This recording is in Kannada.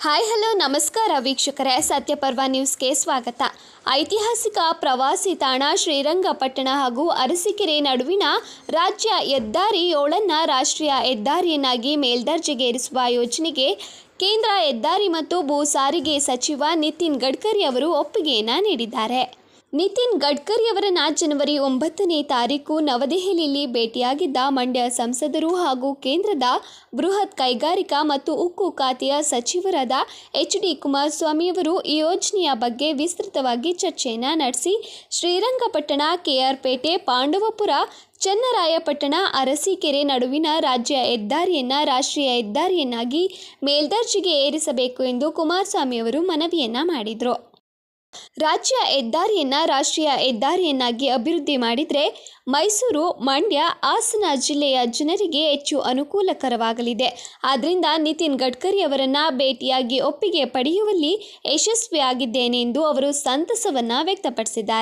ಹಾಯ್ ಹಲೋ ನಮಸ್ಕಾರ ವೀಕ್ಷಕರೇ. ಸತ್ಯಪರ್ವ ನ್ಯೂಸ್ಗೆ ಸ್ವಾಗತ. ಐತಿಹಾಸಿಕ ಪ್ರವಾಸಿ ತಾಣ ಶ್ರೀರಂಗಪಟ್ಟಣ ಹಾಗೂ ಅರಸೀಕೆರೆ ನಡುವಿನ ರಾಜ್ಯ ಹೆದ್ದಾರಿ ಏಳನ್ನು ರಾಷ್ಟ್ರೀಯ ಹೆದ್ದಾರಿಯನ್ನಾಗಿ ಮೇಲ್ದರ್ಜೆಗೇರಿಸುವ ಯೋಜನೆಗೆ ಕೇಂದ್ರ ಹೆದ್ದಾರಿ ಮತ್ತು ಭೂ ಸಾರಿಗೆ ಸಚಿವ ನಿತಿನ್ ಗಡ್ಕರಿ ಅವರು ಒಪ್ಪಿಗೆಯನ್ನು ನೀಡಿದ್ದಾರೆ. ನಿತಿನ್ ಗಡ್ಕರಿ ನಾ ಜನವರಿ ಒಂಬತ್ತನೇ ತಾರೀಕು ನವದೆಹಲಿಯಲ್ಲಿ ಭೇಟಿಯಾಗಿದ್ದ ಮಂಡ್ಯ ಸಂಸದರು ಹಾಗೂ ಕೇಂದ್ರದ ಬೃಹತ್ ಕೈಗಾರಿಕಾ ಮತ್ತು ಉಕ್ಕು ಖಾತೆಯ ಸಚಿವರಾದ ಎಚ್ ಡಿ ಕುಮಾರಸ್ವಾಮಿಯವರು ಈ ಯೋಜನೆಯ ಬಗ್ಗೆ ವಿಸ್ತೃತವಾಗಿ ಚರ್ಚೆಯನ್ನು ನಡೆಸಿ, ಶ್ರೀರಂಗಪಟ್ಟಣ, ಕೆಆರ್ಪೇಟೆ, ಪಾಂಡವಪುರ, ಚನ್ನರಾಯಪಟ್ಟಣ, ಅರಸೀಕೆರೆ ನಡುವಿನ ರಾಜ್ಯ ಹೆದ್ದಾರಿಯನ್ನು ರಾಷ್ಟ್ರೀಯ ಹೆದ್ದಾರಿಯನ್ನಾಗಿ ಮೇಲ್ದರ್ಜೆಗೆ ಏರಿಸಬೇಕು ಎಂದು ಕುಮಾರಸ್ವಾಮಿಯವರು ಮನವಿಯನ್ನ ಮಾಡಿದರು. ರಾಜ್ಯ ಹೆದ್ದಾರಿಯನ್ನು ರಾಷ್ಟ್ರೀಯ ಹೆದ್ದಾರಿಯನ್ನಾಗಿ ಅಭಿವೃದ್ಧಿ ಮಾಡಿದರೆ ಮೈಸೂರು, ಮಂಡ್ಯ, ಹಾಸನ ಜಿಲ್ಲೆಯ ಜನರಿಗೆ ಹೆಚ್ಚು ಅನುಕೂಲಕರವಾಗಲಿದೆ. ಆದ್ದರಿಂದ ನಿತಿನ್ ಗಡ್ಕರಿ ಅವರನ್ನು ಭೇಟಿಯಾಗಿ ಒಪ್ಪಿಗೆ ಪಡೆಯುವಲ್ಲಿ ಯಶಸ್ವಿಯಾಗಿದ್ದೇನೆ ಎಂದು ಅವರು ಸಂತಸವನ್ನ ವ್ಯಕ್ತಪಡಿಸಿದ್ದಾರೆ.